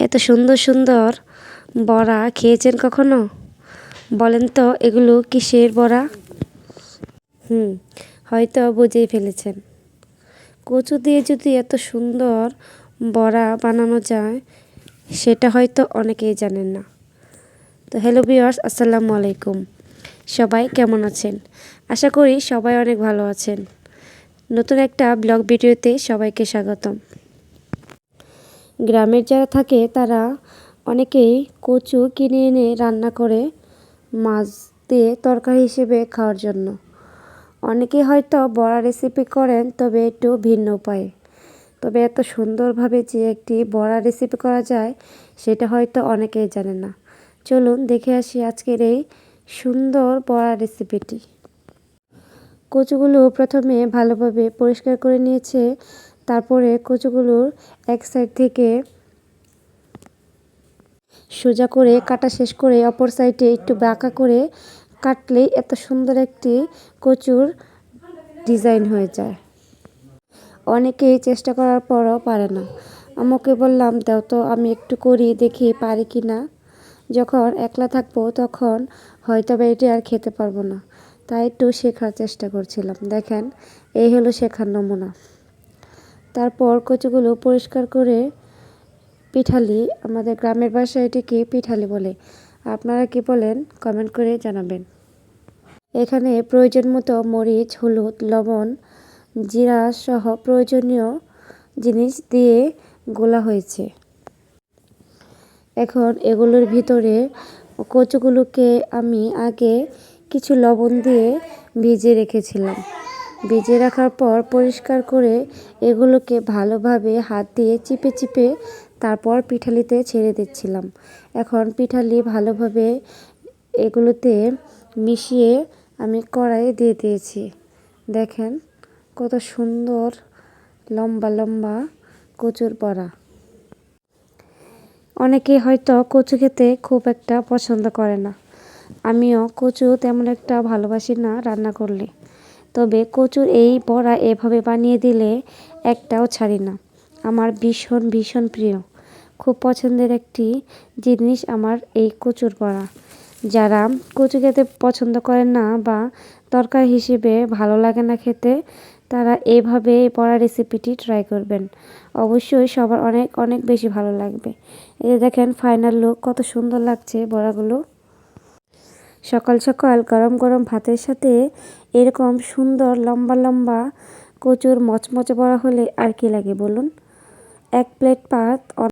এত সুন্দর সুন্দর বড়া খেয়েছেন কখনো? বলেন তো, এগুলো কিসের বড়া? হুম, হয়তো বুঝেই ফেলেছেন। কচু দিয়ে যদি এত সুন্দর বড়া বানানো যায়, সেটা হয়তো অনেকেই জানেন না। তো হ্যালো বিয়ার্স আসসালামু আলাইকুম। সবাই কেমন আছেন? আশা করি সবাই অনেক ভালো আছেন। নতুন একটা ব্লগ ভিডিওতে সবাইকে স্বাগতম। গ্রামের যারা থাকে, তারা অনেকেই কচু কিনে এনে রান্না করে মাছ দিয়ে তরকারি হিসেবে খাওয়ার জন্য। অনেকেই হয়তো বড়া রেসিপি করেন, তবে একটু ভিন্ন উপায়ে। তবে এত সুন্দরভাবে যে একটি বড়া রেসিপি করা যায়, সেটা হয়তো অনেকেই জানে না। চলুন দেখে আসি আজকের এই সুন্দর বড়া রেসিপিটি কচুগুলো প্রথমে ভালোভাবে পরিষ্কার করে নিয়েছে তারপরে কচুগুলোর এক সাইড থেকে সোজা করে কাটা শেষ করে অপর সাইডে একটু বাঁকা করে কাটলেই এত সুন্দর একটি কচুর ডিজাইন হয়ে যায়। অনেকেই চেষ্টা করার পরও পারে না। আমাকে বললাম, দাও তো, আমি একটু করি, দেখি পারি কি না। যখন একলা থাকব তখন হয়তো বা এটি আর খেতে পারব না। তাই একটু শেখার চেষ্টা করছিলাম। দেখেন, এই হলো শেখার নমুনা। তারপর কচুগুলো পরিষ্কার করে পিঠালি, আমাদের গ্রামের ভাষায় এটিকে পিঠালি বলে। আপনারা কি বলেন কমেন্ট করে জানাবেন। এখানে প্রয়োজন মতো মরিচ, হলুদ, লবণ, জিরা সহ প্রয়োজনীয় জিনিস দিয়ে গোলা হয়েছে। এখন এগুলোর ভিতরে কচুগুলোকে আমি আগে কিছু লবণ দিয়ে ভিজিয়ে রেখেছিলাম। ভিজিয়ে রাখার পর পরিষ্কার করে এগুলোকে ভালোভাবে হাত দিয়ে চিপে চিপে তারপর পিঠালিতে ছেড়ে দিচ্ছিলাম। এখন পিঠালি ভালোভাবে এগুলোতে মিশিয়ে আমি কড়াইয়ে দিয়ে দিয়েছি। দেখেন কত সুন্দর লম্বা লম্বা কচুর বড়া। অনেকে হয়তো কচু খেতে খুব একটা পছন্দ করে না। আমিও কচু তেমন একটা ভালোবাসি না রান্না করলে। তবে কচুর এই বড়া এভাবে বানিয়ে দিলে একটাও ছাড়ি না। আমার ভীষণ ভীষণ প্রিয়। খুব পছন্দের একটি জিনিস আমার এই কচুর বড়া। যারা কচু খেতে পছন্দ করেন না বা তরকারি হিসেবে ভালো লাগে না খেতে, তারা এইভাবে পড়া রেসিপিটি ট্রাই করবেন। অবশ্যই সবার অনেক অনেক বেশি ভালো লাগবে। এই দেখেন, ফাইনাল লুক, কত সুন্দর লাগছে বড়াগুলো। সকাল সকাল গরম গরম ভাতের সাথে এরকম সুন্দর লম্বা লম্বা কচুর মচমচে বড়া হলে আর কি লাগে বলুন? এক প্লেট ভাত